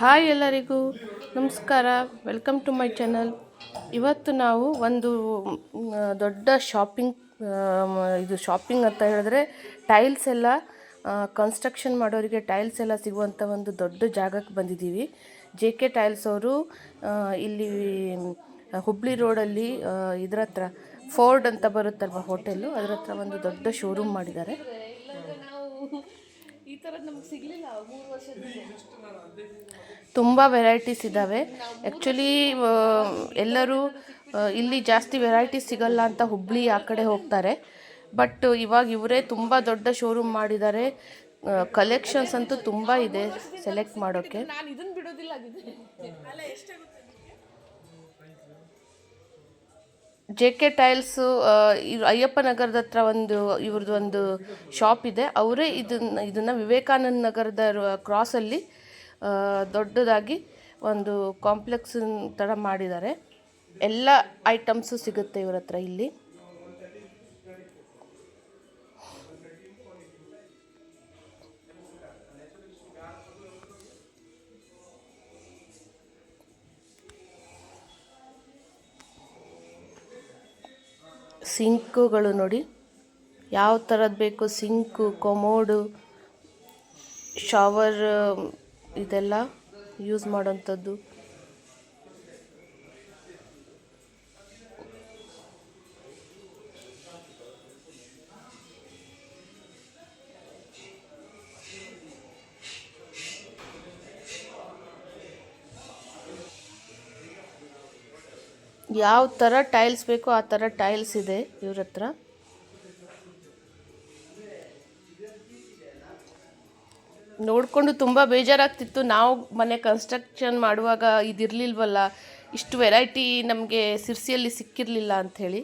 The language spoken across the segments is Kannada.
ಹಾಯ್ ಎಲ್ಲರಿಗೂ ನಮಸ್ಕಾರ. ವೆಲ್ಕಮ್ ಟು ಮೈ ಚಾನಲ್ ಇವತ್ತು ನಾವು ಒಂದು ದೊಡ್ಡ ಶಾಪಿಂಗ್ ಇದು ಶಾಪಿಂಗ್ ಅಂತ ಹೇಳಿದ್ರೆ ಟೈಲ್ಸ್ ಎಲ್ಲ ಕನ್ಸ್ಟ್ರಕ್ಷನ್ ಮಾಡೋರಿಗೆ ಟೈಲ್ಸ್ ಎಲ್ಲ ಸಿಗುವಂಥ ಒಂದು ದೊಡ್ಡ ಜಾಗಕ್ಕೆ ಬಂದಿದ್ದೀವಿ. ಜೆ ಕೆ ಟೈಲ್ಸ್ ಅವರು ಇಲ್ಲಿ, ಹುಬ್ಳಿ ರೋಡಲ್ಲಿ ಇದ್ರ ಹತ್ರ ಫೋರ್ಡ್ ಅಂತ ಬರುತ್ತಲ್ವ ಹೋಟೆಲು ಅದ್ರ ಹತ್ರ ಒಂದು ದೊಡ್ಡ ಶೋರೂಮ್ ಮಾಡಿದ್ದಾರೆ. ಈ ಥರದ್ದು ನಮ್ಗೆ ಸಿಗಲಿಲ್ಲ ಮೂರು ವರ್ಷದಿಂದ. ತುಂಬ ವೆರೈಟೀಸ್ ಇದ್ದಾವೆ ಆ್ಯಕ್ಚುಲಿ ಎಲ್ಲರೂ ಇಲ್ಲಿ ಜಾಸ್ತಿ ವೆರೈಟೀಸ್ ಸಿಗಲ್ಲ ಅಂತ ಹುಬ್ಳಿ ಆ ಕಡೆ ಹೋಗ್ತಾರೆ. ಬಟ್ ಇವಾಗ ಇವರೇ ತುಂಬ ದೊಡ್ಡ ಶೋರೂಮ್ ಮಾಡಿದ್ದಾರೆ. ಕಲೆಕ್ಷನ್ಸ್ ಅಂತೂ ತುಂಬ ಇದೆ ಸೆಲೆಕ್ಟ್ ಮಾಡೋಕ್ಕೆ ನಾನು ಇದನ್ನ ಬಿಡೋದಿಲ್ಲ ಜೆ ಕೆ ಟೈಲ್ಸು ಅಯ್ಯಪ್ಪ ನಗರದ ಹತ್ರ ಒಂದು, ಇವ್ರದ್ದು ಒಂದು ಶಾಪ್ ಇದೆ. ಅವರೇ ಇದನ್ನ, ಇದನ್ನು ವಿವೇಕಾನಂದ ನಗರದ ಕ್ರಾಸಲ್ಲಿ ದೊಡ್ಡದಾಗಿ ಒಂದು ಕಾಂಪ್ಲೆಕ್ಸ್ ಥರ ಮಾಡಿದ್ದಾರೆ. ಎಲ್ಲ ಐಟಮ್ಸು ಸಿಗುತ್ತೆ ಇವ್ರ ಹತ್ರ ಇಲ್ಲಿ. ಸಿಂಕುಗಳು ನೋಡಿ. ಯಾವ ಥರದ್ದು ಬೇಕು? ಸಿಂಕು ಕೊಮೋಡು ಶವರ್ ಇದೆಲ್ಲ ಯೂಸ್ ಮಾಡೋಂಥದ್ದು ಯಾವ ಥರ ಟೈಲ್ಸ್ ಬೇಕೋ ಆ ಥರ ಟೈಲ್ಸ್ ಇದೆ ಇವ್ರ ಹತ್ರ. ನೋಡಿಕೊಂಡು ತುಂಬ ಬೇಜಾರಾಗ್ತಿತ್ತು. ನಾವು ಮನೆ ಕನ್ಸ್ಟ್ರಕ್ಷನ್ ಮಾಡುವಾಗ ಇದಿರಲಿಲ್ವಲ್ಲ, ಇಷ್ಟು ವೆರೈಟಿ ನಮಗೆ ಸಿರ್ಸಿಯಲ್ಲಿ ಸಿಕ್ಕಿರಲಿಲ್ಲ ಅಂಥೇಳಿ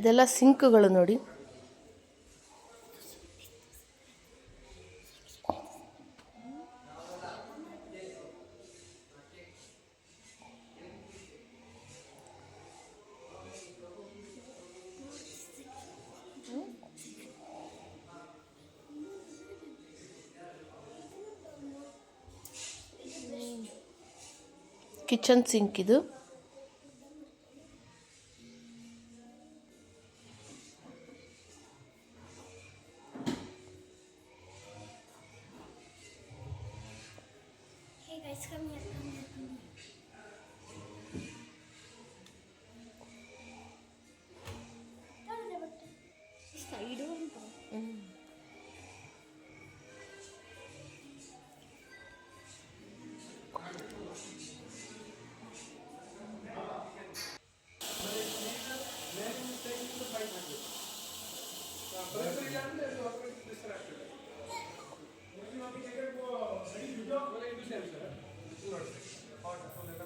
ಇದೆಲ್ಲ ಸಿಂಕ್ಗಳು ನೋಡಿ. ಕಿಚನ್ ಸಿಂಕ್ ಇದು. Sıkamıyor. Side Thank you. Wonderful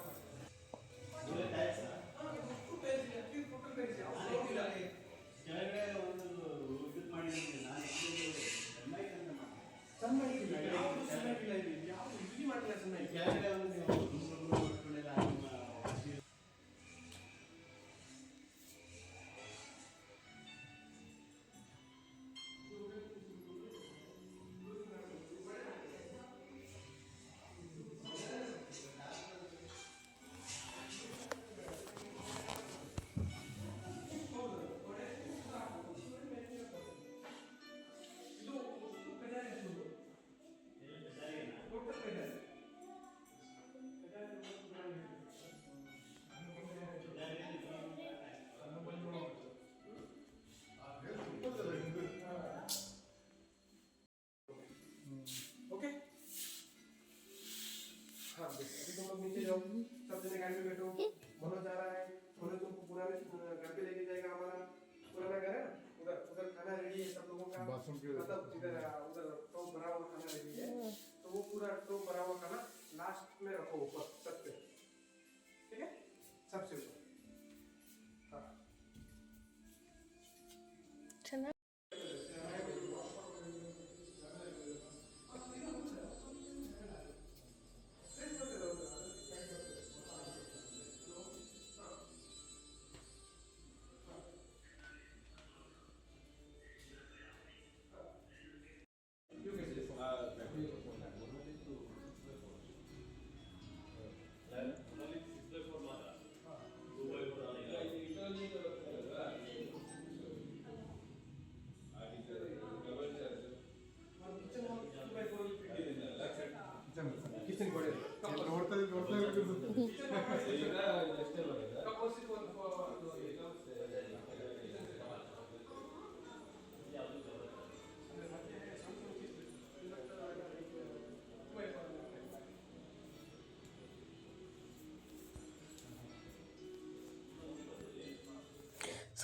मतलब जिधर उधर टॉप भरा खाना रही तो वो पूरा टॉप बराबर हुआ खाना लास्ट में रखो ऊपर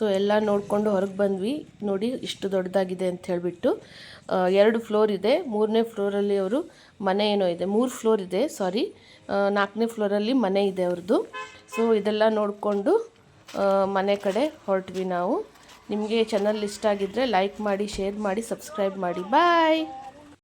ಸೊ ಎಲ್ಲ ನೋಡಿಕೊಂಡು ಹೊರಗೆ ಬಂದ್ವಿ. ನೋಡಿ ಇಷ್ಟು ದೊಡ್ಡದಾಗಿದೆ ಅಂತ ಹೇಳಿಬಿಟ್ಟು ಎರಡು ಫ್ಲೋರ್ ಇದೆ. ಮೂರನೇ ಫ್ಲೋರಲ್ಲಿ ಅವರು ಮನೆ ಏನೋ ಇದೆ. ಮೂರು ಫ್ಲೋರ್ ಇದೆ, ಸಾರಿ. ನಾಲ್ಕನೇ ಫ್ಲೋರಲ್ಲಿ ಮನೆ ಇದೆ ಅವ್ರದ್ದು ಸೊ ಇದೆಲ್ಲ ನೋಡಿಕೊಂಡು ಮನೆ ಕಡೆ ಹೊರಟ್ವಿ ನಾವು. ನಿಮಗೆ ಚಾನಲ್ ಇಷ್ಟ ಆಗಿದ್ದರೆ ಲೈಕ್ ಮಾಡಿ ಶೇರ್ ಮಾಡಿ ಸಬ್ಸ್ಕ್ರೈಬ್ ಮಾಡಿ. ಬಾಯ್